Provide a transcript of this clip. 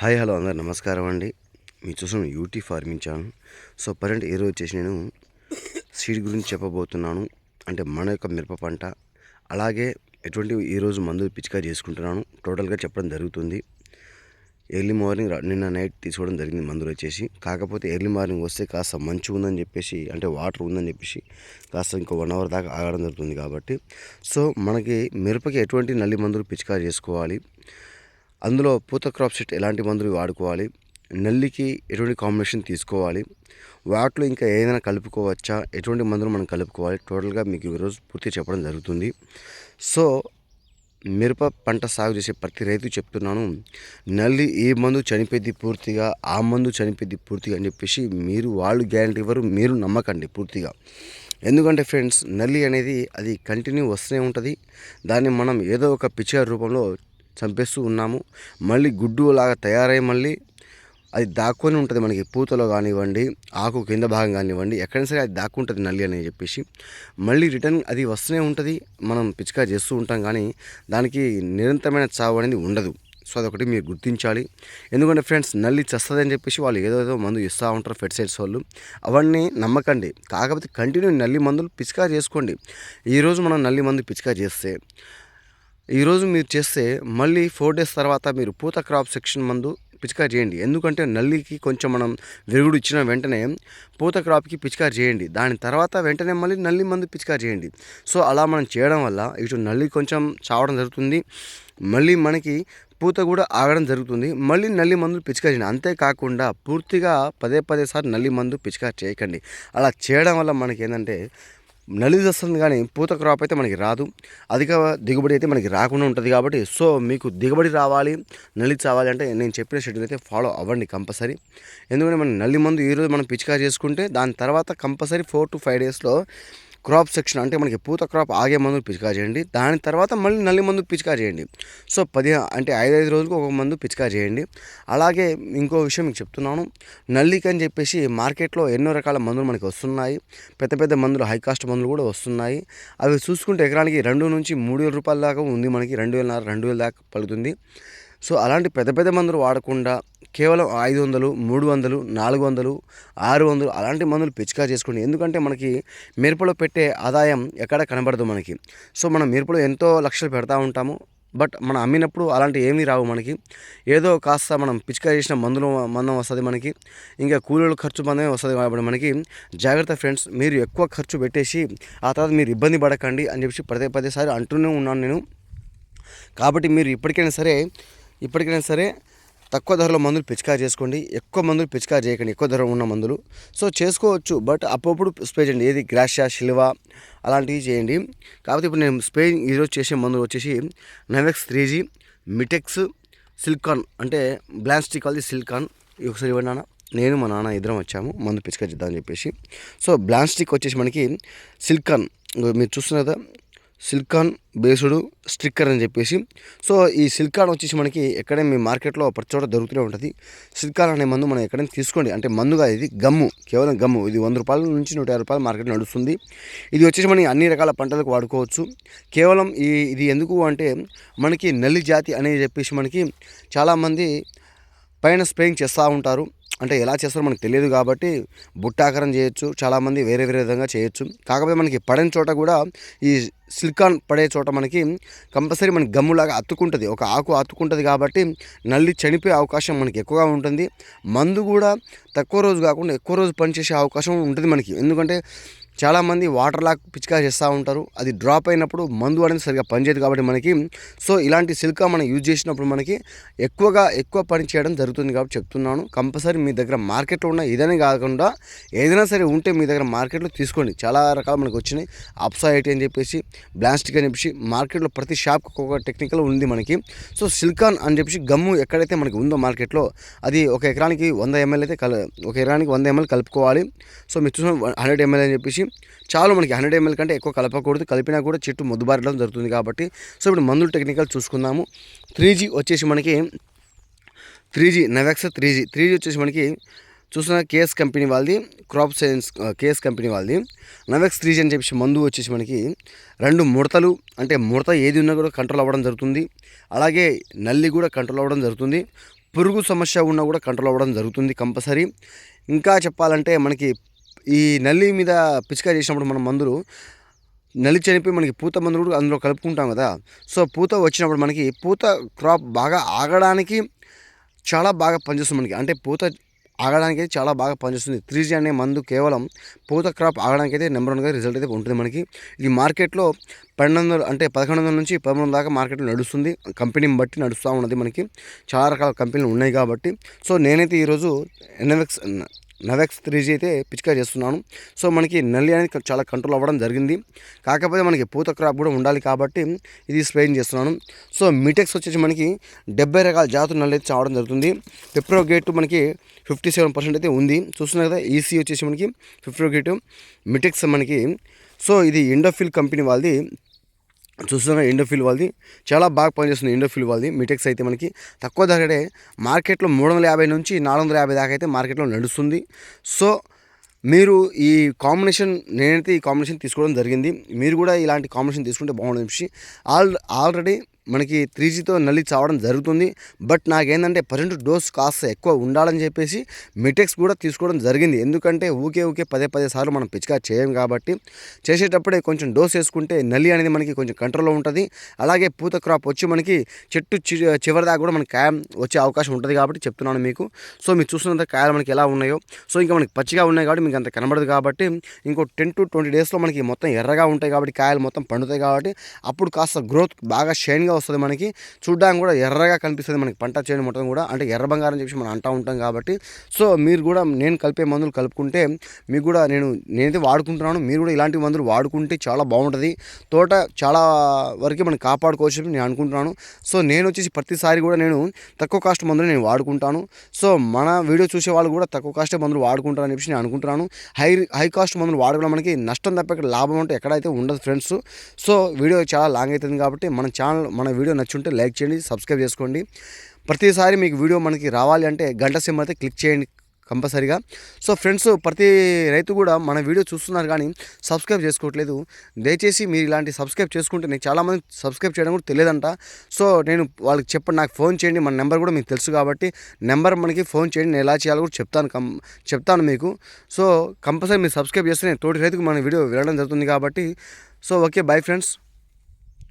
Hi hello అందరు. నమస్కారం అండి. మీరు చూసిన UT farming channel. So parent ఈరోజు వచ్చేసి నేను సీడ్ గురించి చెప్పబోతున్నాను. అంటే మన యొక్క మిరప పంట. అలాగే ఎటువంటి ఈరోజు మందులు పిచికా చేసుకుంటున్నాను. టోటల్గా చెప్పడం జరుగుతుంది. ఎర్లీ మార్నింగ్ నిన్న నైట్ తీసుకోవడం జరిగింది మందులు వచ్చేసి. కాకపోతే ఎర్లీ మార్నింగ్ వస్తే కాస్త మంచు ఉందని చెప్పేసి అంటే వాటర్ ఉందని చెప్పేసి కాస్త ఇంకో వన్ అవర్ దాకా ఆగడం జరుగుతుంది కాబట్టి. సో మనకి మిరపకి ఎటువంటి నల్లి మందులు పిచికా చేసుకోవాలి? అందులో పూత క్రాప్ సెట్ ఎలాంటి మందులు వాడుకోవాలి? నల్లికి ఎటువంటి కాంబినేషన్ తీసుకోవాలి? వాటిలో ఇంకా ఏదైనా కలుపుకోవచ్చా? ఎటువంటి మందులు మనం కలుపుకోవాలి? టోటల్గా మీకు ఈరోజు పూర్తి చెప్పడం జరుగుతుంది. సో మిరప పంట సాగు చేసే ప్రతి రైతు చెప్తున్నాను నల్లి ఏ మందు చనిపోద్ది పూర్తిగా ఆ మందు చనిపోద్ది పూర్తిగా అని చెప్పేసి మీరు వాళ్ళు గ్యారంటీ ఇవ్వరు మీరు నమ్మకండి పూర్తిగా. ఎందుకంటే ఫ్రెండ్స్ నల్లి అనేది అది కంటిన్యూ వస్తూనే ఉంటుంది. దాన్ని మనం ఏదో ఒక పిక్చర్ రూపంలో చంపేస్తూ ఉన్నాము. మళ్ళీ గుడ్డు లాగా తయారై మళ్ళీ అది దాక్కొని ఉంటుంది మనకి పూతలో కానివ్వండి ఆకు కింద భాగం కానివ్వండి ఎక్కడైనా సరే అది దాక్కుంటుంది నల్లి అని చెప్పేసి. మళ్ళీ రిటర్న్ అది వస్తూనే ఉంటుంది మనం పిచికా చేస్తూ ఉంటాం కానీ దానికి నిరంతరమైన చావు అనేది ఉండదు. సో అదొకటి మీరు గుర్తించాలి. ఎందుకంటే ఫ్రెండ్స్ నల్లి చస్తుందని చెప్పేసి వాళ్ళు ఏదో ఏదో మందు ఇస్తూ ఉంటారు ఫెర్టిసైడ్స్ వాళ్ళు. అవన్నీ నమ్మకండి. కాకపోతే కంటిన్యూ నల్లి మందులు పిచికా చేసుకోండి. ఈరోజు మనం నల్లి మందు పిచికా చేస్తే ఈరోజు మీరు చేస్తే మళ్ళీ ఫోర్ డేస్ తర్వాత మీరు పూత క్రాప్ సెక్షన్ మందు పిచికారి చేయండి. ఎందుకంటే నల్లికి కొంచెం మనం విరుగుడు ఇచ్చిన వెంటనే పూత క్రాప్కి పిచికారి చేయండి. దాని తర్వాత వెంటనే మళ్ళీ నల్లి మందు పిచికారి చేయండి. సో అలా మనం చేయడం వల్ల ఇటు నల్లి కొంచెం చావడం జరుగుతుంది. మళ్ళీ మనకి పూత కూడా ఆగడం జరుగుతుంది. మళ్ళీ నల్లి మందులు పిచికారి చేయండి. అంతేకాకుండా పూర్తిగా పదే పదే సార్లు నల్లి మందు పిచికారి చేయకండి. అలా చేయడం వల్ల మనకి ఏంటంటే నలిది వస్తుంది కానీ పూత క్రాప్ అయితే మనకి రాదు. అధిక దిగుబడి అయితే మనకి రాకుండా ఉంటుంది కాబట్టి సో మీకు దిగుబడి రావాలి నల్లి చావాలి అంటే నేను చెప్పిన షెడ్యూల్ అయితే ఫాలో అవ్వండి కంపల్సరీ. ఎందుకంటే మనం నల్లి మందు ఈరోజు మనం పిచికా చేసుకుంటే దాని తర్వాత కంపల్సరీ ఫోర్ టు ఫైవ్ డేస్లో క్రాప్ సెక్షన్ అంటే మనకి పూత క్రాప్ ఆగే మందు పిచికా చేయండి. దాని తర్వాత మళ్ళీ నల్లి మందు పిచికా చేయండి. సో పది అంటే ఐదు ఐదు రోజులకు ఒక మందు పిచికా చేయండి. అలాగే ఇంకో విషయం మీకు చెప్తున్నాను. నల్లికి అని చెప్పేసి మార్కెట్లో ఎన్నో రకాల మందులు మనకి వస్తున్నాయి. పెద్ద పెద్ద మందులు హై కాస్ట్ మందులు కూడా వస్తున్నాయి. అవి చూసుకుంటే ఎకరానికి రెండు నుంచి మూడు వేల రూపాయల దాకా ఉంది మనకి. రెండు వేల రెండు వేల దాకా పడుతుంది సో అలాంటి పెద్ద పెద్ద మందులు వాడకుండా కేవలం ఐదు వందలు మూడు వందలు నాలుగు వందలు ఆరు వందలు అలాంటి మందులు పిచికా చేసుకోండి. ఎందుకంటే మనకి మిరపలో పెట్టే ఆదాయం ఎక్కడ కనబడదు మనకి. సో మనం మిరపలో ఎంతో లక్షలు పెడతా ఉంటాము. బట్ మనం అమ్మినప్పుడు అలాంటి ఏమీ రావు మనకి. ఏదో కాస్త మనం పిచికా చేసిన మందులు మందం వస్తుంది మనకి. ఇంకా కూలీల ఖర్చు మందమే వస్తుంది కాబట్టి మనకి. జాగ్రత్త ఫ్రెండ్స్ మీరు ఎక్కువ ఖర్చు పెట్టేసి ఆ తర్వాత మీరు ఇబ్బంది పడకండి అని చెప్పి పదే పదేసారి అంటూనే ఉన్నాను నేను. కాబట్టి మీరు ఇప్పటికైనా సరే ఇప్పటికైనా సరే తక్కువ ధరలో మందులు పిచికారి చేసుకోండి. ఎక్కువ మందులు పిచికారి చేయకండి. ఎక్కువ ధర ఉన్న మందులు. సో చేసుకోవచ్చు. బట్ అప్పుడప్పుడు స్ప్రే చేయండి. ఏది గ్రాషియా శిల్వ అలాంటివి చేయండి. కాకపోతే ఇప్పుడు నేను స్ప్రే ఈరోజు చేసే మందులు వచ్చేసి నవెక్స్ త్రీ జీ మిటెక్స్ సిల్కాన్ అంటే బ్లాస్టిక్ వాళ్ళది సిల్కాన్. ఒకసారి ఇవ్వండి నాన్న. నేను మా నాన్న ఇద్దరం వచ్చాము మందు పిచికారి చేద్దామని చెప్పేసి. సో బ్లాస్టిక్ వచ్చేసి మనకి సిల్కాన్. మీరు చూస్తున్నారు కదా సిల్కాన్ బేస్డ్ స్టిక్కర్ అని చెప్పేసి. సో ఈ సిల్కాన్ వచ్చేసి మనకి ఎక్కడైనా మీ మార్కెట్లో ప్రతి చోట దొరుకుతూనే ఉంటుంది. సిల్కాన్ అనే మందు మనం ఎక్కడైనా తీసుకోండి. అంటే మందుగా ఇది గమ్ము కేవలం గమ్ము. ఇది వంద రూపాయల నుంచి నూట యాభై రూపాయలు మార్కెట్ నడుస్తుంది. ఇది వచ్చేసి మనకి అన్ని రకాల పంటలకు వాడుకోవచ్చు. కేవలం ఈ ఇది ఎందుకు అంటే మనకి నల్లి జాతి అని చెప్పేసి మనకి చాలామంది పైన స్ప్రేయింగ్ చేస్తూ ఉంటారు. అంటే ఎలా చేస్తారో మనకు తెలియదు కాబట్టి బుట్టాకారం చేయొచ్చు చాలామంది వేరే వేరే విధంగా చేయొచ్చు. కాకపోతే మనకి పడని చోట కూడా ఈ సిలికాన్ పడే చోట మనకి కంపల్సరీ మనకి గమ్ములాగా అత్తుకుంటుంది ఒక ఆకు అత్తుకుంటుంది కాబట్టి నల్లి చనిపోయే అవకాశం మనకి ఎక్కువగా ఉంటుంది. మందు కూడా తక్కువ రోజు కాకుండా ఎక్కువ రోజు పనిచేసే అవకాశం ఉంటుంది మనకి. ఎందుకంటే చాలామంది వాటర్ లాక్ పిచికా చేస్తూ ఉంటారు. అది డ్రాప్ అయినప్పుడు మందు అనేది సరిగా పనిచేయదు కాబట్టి మనకి. సో ఇలాంటి సిల్కా మనం యూజ్ చేసినప్పుడు మనకి ఎక్కువగా ఎక్కువ పని చేయడం జరుగుతుంది కాబట్టి చెప్తున్నాను. కంపల్సరీ మీ దగ్గర మార్కెట్లో ఉన్న ఏదైనా కాకుండా ఏదైనా సరే ఉంటే మీ దగ్గర మార్కెట్లో తీసుకోండి. చాలా రకాలు మనకు వచ్చినాయి. అప్సా అని చెప్పేసి బ్లాస్టిక్ అని చెప్పేసి మార్కెట్లో ప్రతి షాప్కి ఒక్కొక్క టెక్నికల్ ఉంది మనకి. సో సిల్కాన్ అని చెప్పేసి గమ్ము ఎక్కడైతే మనకి ఉందో మార్కెట్లో అది ఒక ఎకరానికి వంద ఎంఎల్ అయితే కల ఒక ఎకరానికి వంద ఎంఎల్ కలుపుకోవాలి. సో మీరు చూసిన హండ్రెడ్ ఎంఎల్ అని చెప్పేసి చాలు మనకి హండ్రెడ్ ఎంఎల్ కంటే ఎక్కువ కలపకూడదు. కలిపినా కూడా చెట్టు మొద్దుబారడం జరుగుతుంది కాబట్టి. సో ఇప్పుడు మందులు టెక్నికల్ చూసుకుందాము. త్రీ జీ వచ్చేసి మనకి three G Novex three G. Three G వచ్చేసి మనకి చూసిన కేఎస్ కంపెనీ వాళ్ళది క్రాప్ సైన్స్ కేఎస్ కంపెనీ వాళ్ళది. నవెక్స్ త్రీ జీ అని చెప్పేసి మందు వచ్చేసి మనకి రెండు ముడతలు అంటే ముడత ఏది ఉన్నా కూడా కంట్రోల్ అవ్వడం జరుగుతుంది. అలాగే నల్లి కూడా కంట్రోల్ అవ్వడం జరుగుతుంది. పురుగు సమస్య ఉన్నా కూడా కంట్రోల్ అవ్వడం జరుగుతుంది కంపల్సరీ. ఇంకా చెప్పాలంటే మనకి ఈ నల్లి మీద పిచికారి చేసినప్పుడు మన మందులు నల్లి చనిపోయి మనకి పూత మందులు కూడా అందులో కలుపుకుంటాం కదా. సో పూత వచ్చినప్పుడు మనకి పూత క్రాప్ బాగా ఆగడానికి చాలా బాగా పనిచేస్తుంది మనకి. అంటే పూత ఆగడానికి చాలా బాగా పనిచేస్తుంది. త్రీ జీ అనే మందు కేవలం పూత క్రాప్ ఆగడానికి అయితే నెంబర్ వన్గా రిజల్ట్ అయితే ఉంటుంది మనకి. ఇది మార్కెట్లో పన్నెండు వందలు అంటే పదకొండు వందల నుంచి పదమూడు వందల దాకా మార్కెట్లో నడుస్తుంది. కంపెనీని బట్టి నడుస్తూ ఉన్నది మనకి. చాలా రకాల కంపెనీలు ఉన్నాయి కాబట్టి. సో నేనైతే ఈరోజు ఎన్ఎక్స్ నవెక్స్ త్రీ జీ అయితే పిచికారి చేస్తున్నాను. సో మనకి నల్లి అనేది చాలా కంట్రోల్ అవ్వడం జరిగింది. కాకపోతే మనకి పూత క్రాప్ కూడా ఉండాలి కాబట్టి ఇది స్ప్రేయింగ్ చేస్తున్నాను. సో మిటెక్స్ వచ్చేసి మనకి డెబ్బై రకాల జాతుల నల్లి అయితే చావడం జరుగుతుంది. పిప్రోగేట్ మనకి ఫిఫ్టీ సెవెన్ పర్సెంట్ అయితే ఉంది. చూస్తున్నారు కదా ఈసీ వచ్చేసి మనకి పెప్రోగేట్ మిటెక్స్ మనకి సో ఇది ఇండోఫిల్ కంపెనీ వాళ్ళది చూస్తున్నా ఇండోఫిల్ వాళ్ళది. చాలా బాగా పనిచేస్తుంది ఇండోఫిల్ వాళ్ళది. మిటెక్స్ అయితే మనకి తక్కువ ధరడే మార్కెట్లో మూడు వందల యాభై నుంచి నాలుగు వందల యాభై దాకా అయితే మార్కెట్లో నడుస్తుంది. సో మీరు ఈ కాంబినేషన్ నేనైతే ఈ కాంబినేషన్ తీసుకోవడం జరిగింది. మీరు కూడా ఇలాంటి కాంబినేషన్ తీసుకుంటే బాగుంటుంది చెప్పి ఆల్ ఆల్రెడీ మనకి త్రీ జీతో నల్లి చావడం జరుగుతుంది. బట్ నాకేంటంటే ప్రజెంట్ డోస్ కాస్త ఎక్కువ ఉండాలని చెప్పేసి మిటెక్స్ కూడా తీసుకోవడం జరిగింది. ఎందుకంటే ఊకే ఊకే పదే పదే సార్లు మనం పిచ్చిగా చేయం కాబట్టి చేసేటప్పుడే కొంచెం డోస్ వేసుకుంటే నల్లి అనేది మనకి కొంచెం కంట్రోల్లో ఉంటుంది. అలాగే పూత క్రాప్ వచ్చి మనకి చెట్టు చి చివరి దాకా కూడా మనకి కాయం వచ్చే అవకాశం ఉంటుంది కాబట్టి చెప్తున్నాను మీకు. సో మీరు చూస్తున్నంత కాయలు మనకి ఎలా ఉన్నాయో. సో ఇంకా మనకి పచ్చిగా ఉన్నాయి కాబట్టి మీకు అంత కనబడదు కాబట్టి ఇంకో టెన్ టు ట్వంటీ డేస్లో మనకి మొత్తం ఎర్రగా ఉంటాయి కాబట్టి కాయలు మొత్తం పండుతాయి కాబట్టి అప్పుడు కాస్త గ్రోత్ బాగా షైన్గా వస్తుంది మనకి. చూడడానికి కూడా ఎర్రగా కనిపిస్తుంది మనకి. పంట చేయడం మొత్తం కూడా. అంటే ఎర్ర బంగారం చెప్పి మనం అంటూ ఉంటాం కాబట్టి. సో మీరు కూడా నేను కలిపే మందులు కలుపుకుంటే మీకు కూడా నేను నేనైతే వాడుకుంటున్నాను. మీరు కూడా ఇలాంటి మందులు వాడుకుంటే చాలా బాగుంటుంది. తోట చాలా వరకు మనం కాపాడుకోవచ్చు అని నేను అనుకుంటున్నాను. సో నేను వచ్చేసి ప్రతిసారి కూడా నేను తక్కువ కాస్ట్ మందులు నేను వాడుకుంటాను. సో మన వీడియో చూసే వాళ్ళు కూడా తక్కువ కాస్ట్ మందులు వాడుకుంటారని చెప్పి నేను అనుకుంటున్నాను. హై హై కాస్ట్ మందులు వాడుకోవడం మనకి నష్టం తప్ప లాభం అంటే ఎక్కడైతే ఉండదు ఫ్రెండ్స్. సో వీడియో చాలా లాంగ్ అవుతుంది కాబట్టి మన ఛానల్ మన వీడియో నచ్చుంటే లైక్ చేయండి సబ్స్క్రైబ్ చేసుకోండి. ప్రతిసారి మీకు వీడియో మనకి రావాలి అంటే గంట సిమ్ అయితే క్లిక్ చేయండి కంపల్సరీగా. సో ఫ్రెండ్స్ ప్రతి రైతు కూడా మన వీడియో చూస్తున్నారు కానీ సబ్స్క్రైబ్ చేసుకోవట్లేదు. దయచేసి మీరు ఇలాంటి సబ్స్క్రైబ్ చేసుకుంటే నేను చాలామంది సబ్స్క్రైబ్ చేయడం కూడా తెలియదంట. సో నేను వాళ్ళకి చెప్పండి నాకు ఫోన్ చేయండి. మన నెంబర్ కూడా మీకు తెలుసు కాబట్టి నెంబర్ మనకి ఫోన్ చేయండి. నేను ఎలా చేయాలో కూడా చెప్తాను కం చెప్తాను మీకు. సో కంపల్సరీ మీరు సబ్స్క్రైబ్ చేస్తే నేను తోటి రైతుకు మన వీడియో వెళ్ళడం జరుగుతుంది కాబట్టి. So okay bye friends.